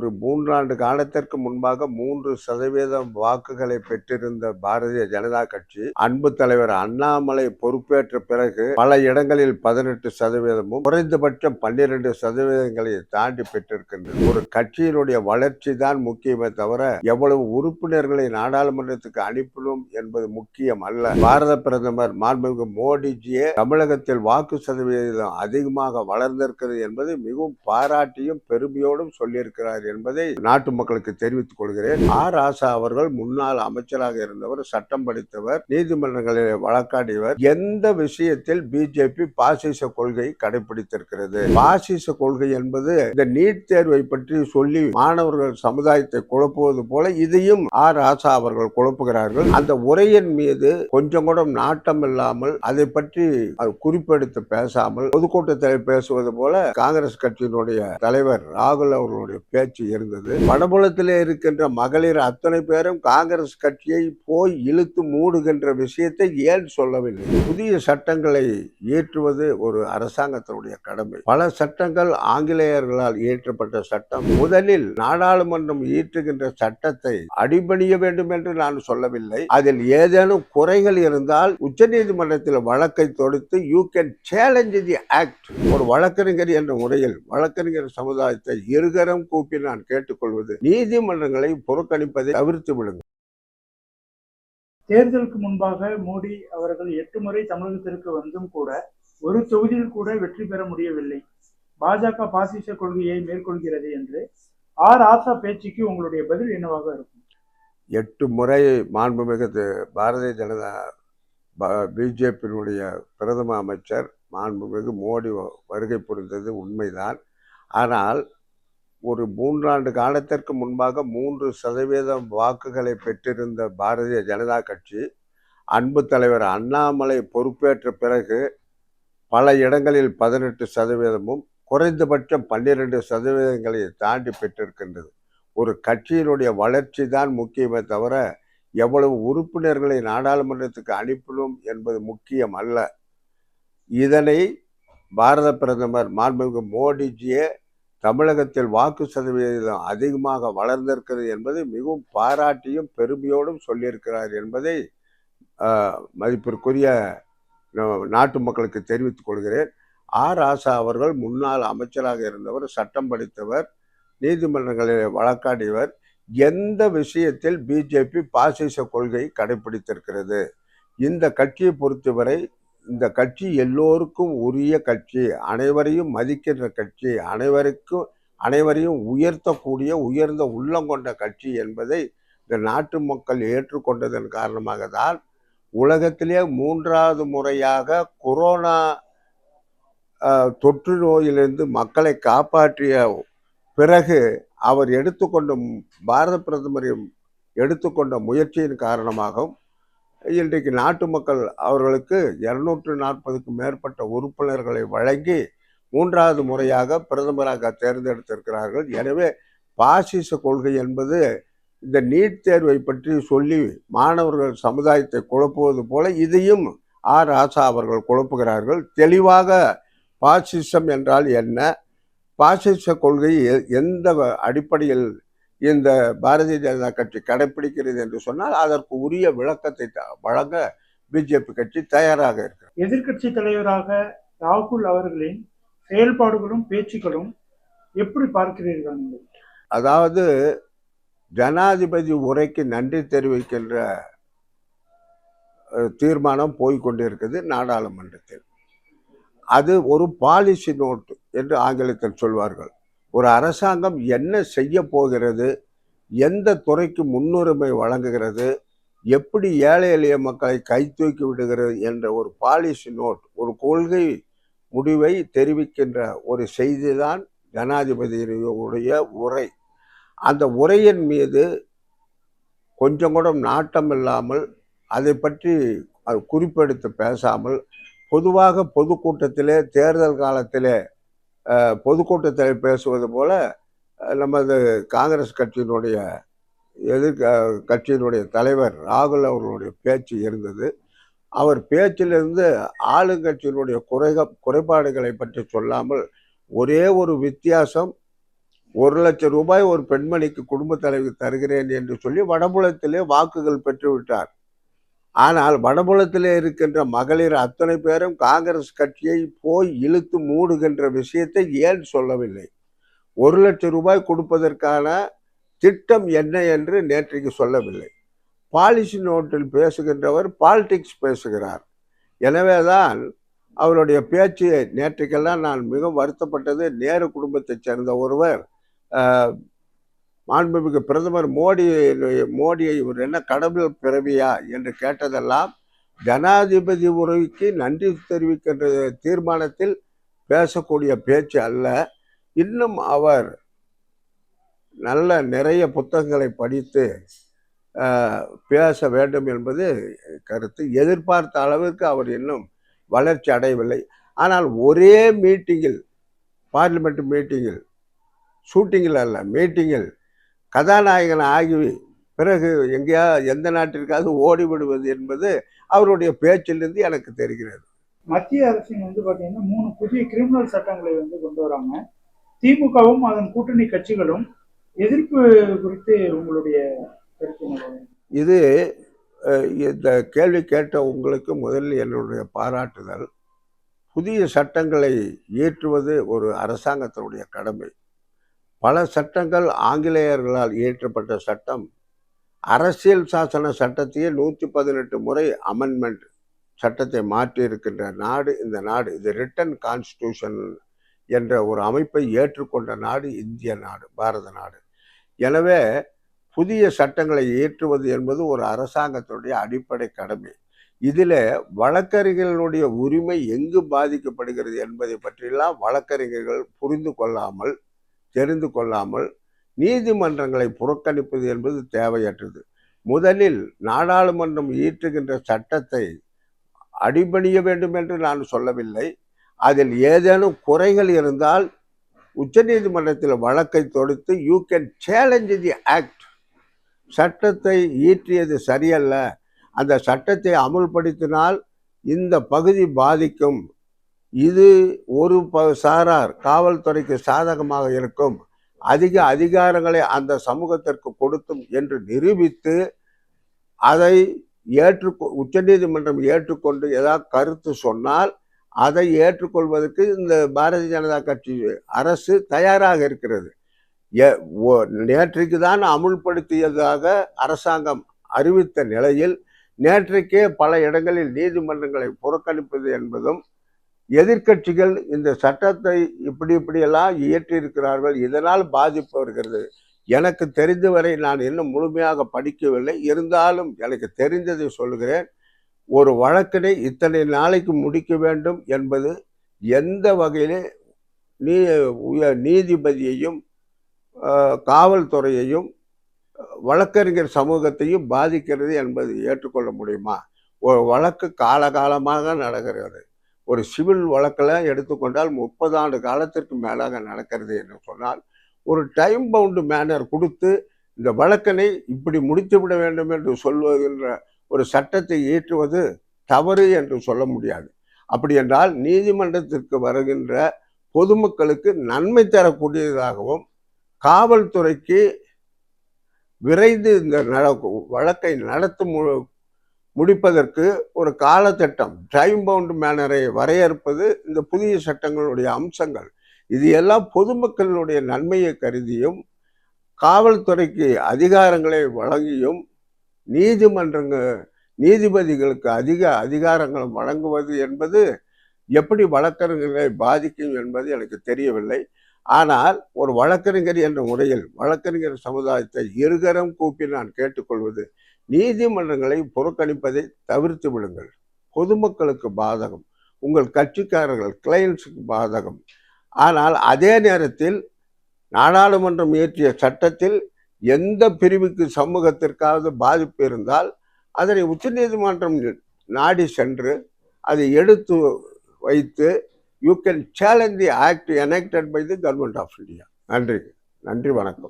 ஒரு மூன்றாண்டு காலத்திற்கு முன்பாக மூன்று சதவீதம் வாக்குகளை பெற்றிருந்த பாரதிய ஜனதா கட்சி அன்பு தலைவர் அண்ணாமலை பொறுப்பேற்ற பிறகு பல இடங்களில் பதினெட்டு சதவீதமும் குறைந்தபட்சம் பன்னிரண்டு சதவீதங்களை தாண்டி பெற்றிருக்கின்றது. ஒரு கட்சியினுடைய வளர்ச்சி தான் முக்கியமே தவிர எவ்வளவு உறுப்பினர்களை நாடாளுமன்றத்துக்கு அனுப்பணும் என்பது முக்கியம் அல்ல. பாரத பிரதமர் மாண்புமிகு மோடிஜியே தமிழகத்தில் வாக்கு சதவீதம் அதிகமாக வளர்ந்திருக்கிறது என்பதை மிகவும் பாராட்டியும் பெருமையோடும் சொல்லியிருக்கிறார் என்பதை நாட்டு மக்களுக்கு தெரிவித்துக் கொள்கிறேன். ஆர். ஆசா அவர்கள் முன்னாள் அமைச்சராக இருந்தவர் சட்டம் படித்தவர் நீதிமன்றங்களில் வழக்காடியவர். எந்த விஷயத்தில் பிஜேபி பாசிச கொள்கை கடைபிடித்திருக்கிறது? பாசிச கொள்கை என்பது இந்த நீட் தேர்வை பற்றி சொல்லி மாணவர்கள் சமுதாயத்தை குழப்புவது போல இதையும் ஆர். ஆசா அவர்கள் குழப்புகிறார்கள். அந்த உரையின் மீது கொஞ்சம் கூட நாட்டம் இல்லாமல் அதை பற்றி குறிப்பெடுத்து பேசாமல் பொதுக்கூட்டத்தில் பேசுவது போல காங்கிரஸ் கட்சியினுடைய தலைவர் ராகுல் அவர்களுடைய பேச்சு இருந்தது. வடபுலத்தில் இருக்கின்ற மகளிர் அத்தனை பேரும் காங்கிரஸ் கட்சியை போய் இழுத்து மூடுகின்ற விஷயத்தை ஏன் சொல்லவில்லை? புதிய சட்டங்களை இயற்றுவது ஒரு அரசாங்கத்தினுடைய கடமை. பல சட்டங்கள் ஆங்கிலேயர்களால் இயற்றப்பட்ட சட்டம். முதலில் நாடாளுமன்றம் இயற்றுகின்ற சட்டத்தை அடிபணிய வேண்டும் என்று நான் சொல்லவில்லை. அதில் ஏதேனும் குறைகள் இருந்தால் உச்சநீதிமன்றத்தில் வழக்கை தொடுத்து you can challenge the act ஒரு வழக்கறிஞர் என்ற முறையில் வழக்கறிஞர் சமுதாயத்தை இருகரம் கூப்பி நான் கேட்டுக்கொள்வது. நீதிமன்றங்களை புறக்கணிப்பதை தவிர்த்து விடுங்கள். தேர்தலுக்கு முன்பாக மோடி அவர்கள் எட்டு முறை தமிழகத்திற்கு வந்தும் கூட ஒரு தொகுதியில் கூட வெற்றி பெற முடியவில்லை. பாஜக பாசிச கொள்கையை மேற்கொள்கிறது என்று ஆர் ஆசா பேச்சுக்கு உங்களுடைய பதில் என்னவாக இருக்கும்? எட்டு முறை மாண்புமிகு பாரதிய ஜனதா பிஜேபியினுடைய பிரதம அமைச்சர் மாண்புமிகு மோடி வருகை புரிந்தது உண்மைதான். ஆனால் ஒரு மூன்றாண்டு காலத்திற்கு முன்பாக மூன்று சதவீதம் வாக்குகளை பெற்றிருந்த பாரதிய ஜனதா கட்சி அன்பு தலைவர் அண்ணாமலை பொறுப்பேற்ற பிறகு பல இடங்களில் பதினெட்டு சதவீதமும் குறைந்தபட்சம் பன்னிரண்டு சதவீதங்களை தாண்டி பெற்றிருக்கின்றது. ஒரு கட்சியினுடைய வளர்ச்சி தான் முக்கியமே தவிர எவ்வளவு உறுப்பினர்களை நாடாளுமன்றத்துக்கு அனுப்பணும் என்பது முக்கியம் அல்ல. இதனை பாரத பிரதமர் மாண்புமிகு மோடிஜியே தமிழகத்தில் வாக்கு சதவீதம் அதிகமாக வளர்ந்திருக்கிறது என்பதை மிகவும் பாராட்டியும் பெருமையோடும் சொல்லியிருக்கிறார் என்பதை மதிப்பிற்குரிய நாட்டு மக்களுக்கு தெரிவித்துக் கொள்கிறேன். ஆர். ஆசா அவர்கள் முன்னாள் அமைச்சராக இருந்தவர் சட்டம் படித்தவர் நீதிமன்றங்களில் வழக்காடியவர். எந்த விஷயத்தில் பிஜேபி பாசிச கொள்கையை கடைபிடித்திருக்கிறது இந்த கட்சியை பொறுத்தவரை இந்த கட்சி எல்லோருக்கும் உரிய கட்சி அனைவரையும் மதிக்கின்ற கட்சி அனைவருக்கும் அனைவரையும் உயர்த்தக்கூடிய உயர்ந்த உள்ளம் கொண்ட கட்சி என்பதை இந்த நாட்டு மக்கள் ஏற்றுக்கொண்டதன் காரணமாக தான் உலகத்திலே மூன்றாவது முறையாக கொரோனா தொற்று நோயிலிருந்து மக்களை காப்பாற்றிய பிறகு அவர் எடுத்துக்கொண்ட பாரத பிரதமர் எடுத்துக்கொண்ட முயற்சியின் காரணமாகவும் இன்றைக்கு நாட்டு மக்கள் அவர்களுக்கு இரநூற்று நாற்பதுக்கு மேற்பட்ட உறுப்பினர்களை வழங்கி மூன்றாவது முறையாக பிரதமராக தேர்ந்தெடுத்திருக்கிறார்கள். எனவே பாசிச கொள்கை என்பது இந்த நீட் தேர்வை பற்றி சொல்லி மாணவர்கள் சமுதாயத்தை குழப்புவது போல இதையும் ஆர் ராசா அவர்கள் குழப்புகிறார்கள். தெளிவாக பாசிசம் என்றால் என்ன? பாசிச கொள்கை எந்த அடிப்படையில் இந்த பாரதிய ஜனதா கட்சி கடைபிடிக்கிறது என்று சொன்னால் அதற்கு உரிய விளக்கத்தை வழங்க பிஜேபி கட்சி தயாராக இருக்கிறது எதிர்க்கட்சி தலைவராக ராகுல் அவர்களின் செயல்பாடுகளும் பேச்சுக்களும் எப்படி பார்க்கிறீர்கள் நீங்கள் அதாவது ஜனாதிபதி உரைக்கு நன்றி தெரிவிக்கின்ற தீர்மானம் போய்கொண்டிருக்குது நாடாளுமன்றத்தில். அது ஒரு பாலிசி நோட் என்று ஆங்கிலத்தில் சொல்வார்கள். ஒரு அரசாங்கம் என்ன செய்ய போகிறது எந்த துறைக்கு முன்னுரிமை வழங்குகிறது எப்படி ஏழை எளிய மக்களை கை தூக்கி விடுகிறது என்ற ஒரு பாலிசி நோட் ஒரு கொள்கை முடிவை தெரிவிக்கின்ற ஒரு செய்தி தான் ஜனாதிபதியுடைய உரை. அந்த உரையின் மீது கொஞ்சம் கூட நாட்டம் இல்லாமல் அதை பற்றி குறிப்பெடுத்து பேசாமல் பொதுவாக பொதுக்கூட்டத்திலே தேர்தல் காலத்திலே பொதுக்கூட்டத்தில் பேசுவது போல நமது காங்கிரஸ் கட்சியினுடைய எதிர் கட்சியினுடைய தலைவர் ராகுல் அவர்களுடைய பேச்சு இருந்தது. அவர் பேச்சிலிருந்து ஆளுங்கட்சியினுடைய குறைக குறைபாடுகளை பற்றி சொல்லாமல் ஒரே ஒரு வித்தியாசம் ஒரு லட்சம் ரூபாய் ஒரு பெண்மணிக்கு குடும்ப தலைவி தருகிறேன் என்று சொல்லி வடபுலத்திலே வாக்குகள் பெற்றுவிட்டார். ஆனால் வடபுலத்தில் இருக்கின்ற மகளிர் அத்தனை பேரும் காங்கிரஸ் கட்சியை போய் இழுத்து மூடுகின்ற விஷயத்தை ஏன் சொல்லவில்லை? ஒரு லட்சம் ரூபாய் கொடுப்பதற்கான திட்டம் என்ன என்று நேற்றைக்கு சொல்லவில்லை. பாலிசி நோட்டில் பேசுகின்றவர் பாலிடிக்ஸ் பேசுகிறார். எனவே தான் அவருடைய பேச்சு நேற்றைக்கெல்லாம் நான் மிக வருத்தப்பட்டது. நேரு குடும்பத்தைச் சேர்ந்த ஒருவர் மாண்புமிகு பிரதமர் மோடி மோடியை இவர் என்ன கடவுள் பிறவியா என்று கேட்டதெல்லாம் ஜனாதிபதி உரைக்கு நன்றி தெரிவிக்கின்ற தீர்மானத்தில் பேசக்கூடிய பேச்சு அல்ல. இன்னும் அவர் நல்ல நிறைய புத்தகங்களை படித்து பேச வேண்டும் என்பது கருத்து. எதிர்பார்த்த அளவிற்கு அவர் இன்னும் வளர்ச்சி அடையவில்லை. ஆனால் ஒரே மீட்டிங்கில் பார்லிமெண்ட் மீட்டிங்கில் ஷூட்டிங்கில் அல்ல மீட்டிங்கில் கதாநாயகன் ஆகி பிறகு எங்கேயா எந்த நாட்டிற்காவது ஓடிவிடுவது என்பது அவருடைய பேச்சிலிருந்து எனக்கு தெரிகிறது. மத்திய அரசின் வந்து பாத்தீங்கன்னா மூணு புதிய கிரிமினல் சட்டங்களை வந்து கொண்டு வராங்க. திமுகவும் அதன் கூட்டணி கட்சிகளும் எதிர்ப்பு குறித்து உங்களுடைய கருத்து? இது இந்த கேள்வி கேட்ட உங்களுக்கு முதலில் என்னுடைய பாராட்டுதல். புதிய சட்டங்களை இயற்றுவது ஒரு அரசாங்கத்தினுடைய கடமை. பல சட்டங்கள் ஆங்கிலேயர்களால் இயற்றப்பட்ட சட்டம். அரசியல் சாசன சட்டத்தையே நூற்றி பதினெட்டு முறை அமெண்ட்மெண்ட் சட்டத்தை மாற்றி இருக்கின்ற நாடு இந்த நாடு இது ரிட்டன் கான்ஸ்டியூஷன் என்ற ஒரு அமைப்பை ஏற்றுக்கொண்ட நாடு இந்திய நாடு பாரத நாடு. எனவே புதிய சட்டங்களை இயற்றுவது என்பது ஒரு அரசாங்கத்தினுடைய அடிப்படை கடமை. இதில் வழக்கறிஞர்களுடைய உரிமை எங்கு பாதிக்கப்படுகிறது என்பதை பற்றியெல்லாம் வழக்கறிஞர்கள் புரிந்து கொள்ளாமல் தெரிந்து கொள்ளாமல் நீதிமன்றங்களை புறக்கணிப்பது என்பது தேவையற்றது. முதலில் நாடாளுமன்றம் இயற்றுகின்ற சட்டத்தை அடிபணிய வேண்டும் என்று நான் சொல்லவில்லை. அதில் ஏதேனும் குறைகள் இருந்தால் உச்சநீதிமன்றத்தில் வழக்கை தொடுத்து you can challenge the act சட்டத்தை ஈற்றியது சரியல்ல. அந்த சட்டத்தை அமுல்படுத்தினால் இந்த பகுதி பாதிக்கும். இது ஒரு ப சாரார் காவல்துறைக்கு சாதகமாக இருக்கும். அதிக அதிகாரங்களை அந்த சமூகத்திற்கு கொடுத்தும் என்று நிரூபித்து அதை ஏற்று உச்சநீதிமன்றம் ஏற்றுக்கொண்டு ஏதாவது கருத்து சொன்னால் அதை ஏற்றுக்கொள்வதற்கு இந்த பாரதிய ஜனதா கட்சி அரசு தயாராக இருக்கிறது. எ- ஒ- நேற்றைக்கு தான் அமுல்படுத்தியதாக அரசாங்கம் அறிவித்த நிலையில் நேற்றைக்கே பல இடங்களில் நீதிமன்றங்களை புறக்கணிப்பது என்பதும் எதிர்க்கட்சிகள் இந்த சட்டத்தை இப்படி இப்படியெல்லாம் இயற்றியிருக்கிறார்கள் இதனால் பாதிப்பு வருகிறது எனக்கு தெரிந்தவரை நான் இன்னும் முழுமையாக படிக்கவில்லை. இருந்தாலும் எனக்கு தெரிந்ததை சொல்கிறேன் ஒரு வழக்கினை இத்தனை நாளைக்கு முடிக்க வேண்டும் என்பது எந்த வகையிலே நீ உய நீதிபதியையும் காவல்துறையையும் வழக்கறிஞர் சமூகத்தையும் பாதிக்கிறது என்பது ஏற்றுக்கொள்ள முடியுமா? ஒரு வழக்கு காலகாலமாக நடக்கிறது. ஒரு சிவில் வழக்கில் எடுத்துக்கொண்டால் முப்பது ஆண்டு காலத்திற்கு மேலாக நடக்கிறது என்று சொன்னால் ஒரு டைம் பவுண்டு மேனர் கொடுத்து இந்த வழக்கினை இப்படி முடித்துவிட வேண்டும் என்று சொல்வதுன்ற ஒரு சட்டத்தை இயற்றுவது தவறு என்று சொல்ல முடியாது. அப்படி என்றால் நீதிமன்றத்திற்கு வருகின்ற பொதுமக்களுக்கு நன்மை தரக்கூடியதாகவும் காவல்துறைக்கு விரைந்து இந்த வழக்கை நடத்த முடிப்பதற்கு ஒரு காலத்திட்டம் டைம் பவுண்ட் மேனரை வரையறுப்பது இந்த புதிய சட்டங்களுடைய அம்சங்கள். இது எல்லாம் பொதுமக்களுடைய நன்மையை கருதியும் காவல்துறைக்கு அதிகாரங்களை வழங்கியும் நீதிமன்றங்க நீதிபதிகளுக்கு அதிக அதிகாரங்கள் வழங்குவது என்பது எப்படி வழக்கறிஞர்களை பாதிக்கும் என்பது எனக்கு தெரியவில்லை. ஆனால் ஒரு வழக்கறிஞர் என்ற முறையில் வழக்கறிஞர் சமுதாயத்தை இருகரம் கூப்பி நான் கேட்டுக்கொள்வது நீதிமன்றங்களை புறக்கணிப்பதை தவிர்த்து விடுங்கள். பொதுமக்களுக்கு பாதகம். உங்கள் கட்சிக்காரர்கள் கிளையன்ஸுக்கு பாதகம். ஆனால் அதே நேரத்தில் நாடாளுமன்றம் இயற்றிய சட்டத்தில் எந்த பிரிவுக்கு சமூகத்திற்காவது பாதிப்பு இருந்தால் அதனை உச்சநீதிமன்றம் நாடி சென்று அதை எடுத்து வைத்து you can challenge the act enacted by the government of India நன்றி. நன்றி வணக்கம்.